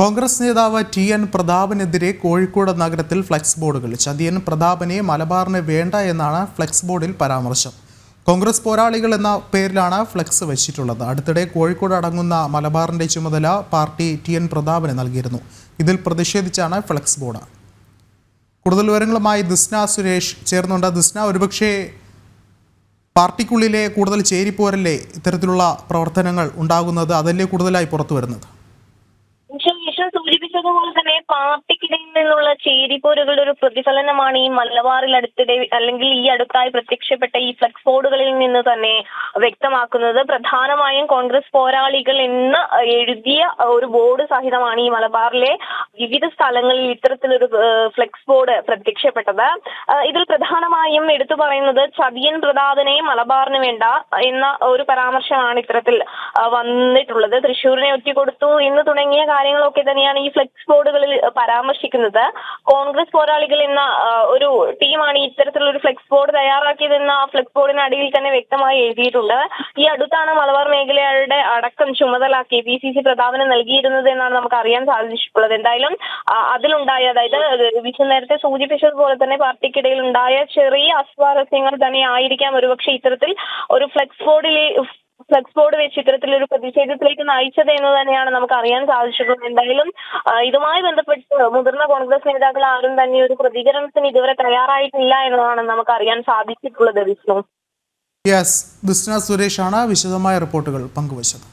കോൺഗ്രസ് നേതാവ് T N പ്രതാപനെതിരെ Kozhikode നഗരത്തിൽ flex ബോർഡുകൾ. ചതിയൻ പ്രതാപനെ മലബാറിന് വേണ്ട എന്നാണ് ഫ്ലെക്സ് ബോർഡിൽ പരാമർശം. കോൺഗ്രസ് പോരാളികൾ എന്ന പേരിലാണ് ഫ്ലെക്സ് വെച്ചിട്ടുള്ളത്. അടുത്തിടെ കോഴിക്കോട് അടങ്ങുന്ന മലബാറിന്റെ ചുമതല പാർട്ടി ടി എൻ പ്രതാപന് നൽകിയിരുന്നു. ഇതിൽ പ്രതിഷേധിച്ചാണ് ഫ്ലെക്സ് ബോർഡ്. കൂടുതൽ വിവരങ്ങളുമായി ദിസ്ന സുരേഷ് ചേർന്നുണ്ട്. ദിസ്ന ഒരുപക്ഷേ പാർട്ടിക്കുള്ളിലെ കൂടുതൽ ചേരിപ്പോരല്ലേ ഇത്തരത്തിലുള്ള പ്രവർത്തനങ്ങൾ ഉണ്ടാകുന്നത്? അതല്ലേ കൂടുതലായി പുറത്തു വരുന്നത് സൂചിപ്പിച്ചതുപോലെ തന്നെ പാർട്ടിക്കിടയിൽ നിന്നുള്ള ചേരിപ്പോരുകളുടെ ഒരു പ്രതിഫലനമാണ് ഈ മലബാറിൽ അടുത്തിടെ അല്ലെങ്കിൽ ഈ അടുത്തായി പ്രത്യക്ഷപ്പെട്ട ഈ ഫ്ലക്സ് ബോർഡുകളിൽ നിന്ന് തന്നെ വ്യക്തമാക്കുന്നത്. പ്രധാനമായും കോൺഗ്രസ് പോരാളികൾ എന്ന് എഴുതിയ ഒരു ബോർഡ് സഹിതമാണ് ഈ മലബാറിലെ വിവിധ സ്ഥലങ്ങളിൽ ഇത്തരത്തിലൊരു ഫ്ലെക്സ് ബോർഡ് പ്രത്യക്ഷപ്പെട്ടത്. ഇതിൽ പ്രധാനമായും എടുത്തു പറയുന്നത് ചതിയൻ പ്രതാപനെ മലബാറിന് വേണ്ട എന്ന ഒരു പരാമർശമാണ് ഇത്തരത്തിൽ വന്നിട്ടുള്ളത്. തൃശ്ശൂരിനെ ഒറ്റിക്കൊടുത്തു. എന്ന് തുടങ്ങിയ കാര്യങ്ങളൊക്കെ തന്നെയാണ് ഈ ഫ്ലെക്സ് ബോർഡുകളിൽ പരാമർശിക്കുന്നത്. കോൺഗ്രസ് പോരാളികൾ എന്ന ഒരു ടീമാണ് ഇത്തരത്തിലുള്ള ഒരു ഫ്ലെക്സ് ബോർഡ് തയ്യാറാക്കിയതെന്ന് ആ ഫ്ലെക്സ് ബോർഡിന് അടിയിൽ തന്നെ വ്യക്തമായി എഴുതിയിട്ടുണ്ട്. ഈ അടുത്താണ് മലബാർ മേഖലയുടെ അടക്കം ചുമതല കെ പി സി സി പ്രതാപന് നൽകിയിരുന്നത് എന്നാണ് നമുക്ക് അറിയാൻ സാധിച്ചിട്ടുള്ളത്. എന്തായാലും അതിലുണ്ടായ അതായത് വിഷ്ണു നേരത്തെ സൂചിപ്പിച്ചതുപോലെ തന്നെ പാർട്ടിക്കിടയിൽ ഉണ്ടായ ചെറിയ അസ്വാരസ്യങ്ങൾ തന്നെ ആയിരിക്കാം ഒരുപക്ഷെ ഇത്തരത്തിൽ ഒരു ഫ്ലെക്സ് ബോർഡിലെ ഫ്ലെക്സ് ബോർഡ് വെച്ച് ഇത്തരത്തിലൊരു പ്രതിഷേധത്തിലേക്ക് നയിച്ചത് എന്ന് തന്നെയാണ് നമുക്ക് അറിയാൻ സാധിച്ചിട്ടുള്ളത്. എന്തായാലും ഇതുമായി ബന്ധപ്പെട്ട് മുതിർന്ന കോൺഗ്രസ് നേതാക്കൾ ആരും തന്നെ ഒരു പ്രതികരണത്തിന് ഇതുവരെ തയ്യാറായിട്ടില്ല എന്നതാണ് നമുക്ക് അറിയാൻ സാധിച്ചിട്ടുള്ളത് വിഷ്ണു. യെസ് ദിസ്ന സുരേഷാണ് വിശദമായ റിപ്പോർട്ടുകൾ പങ്കുവച്ചത്.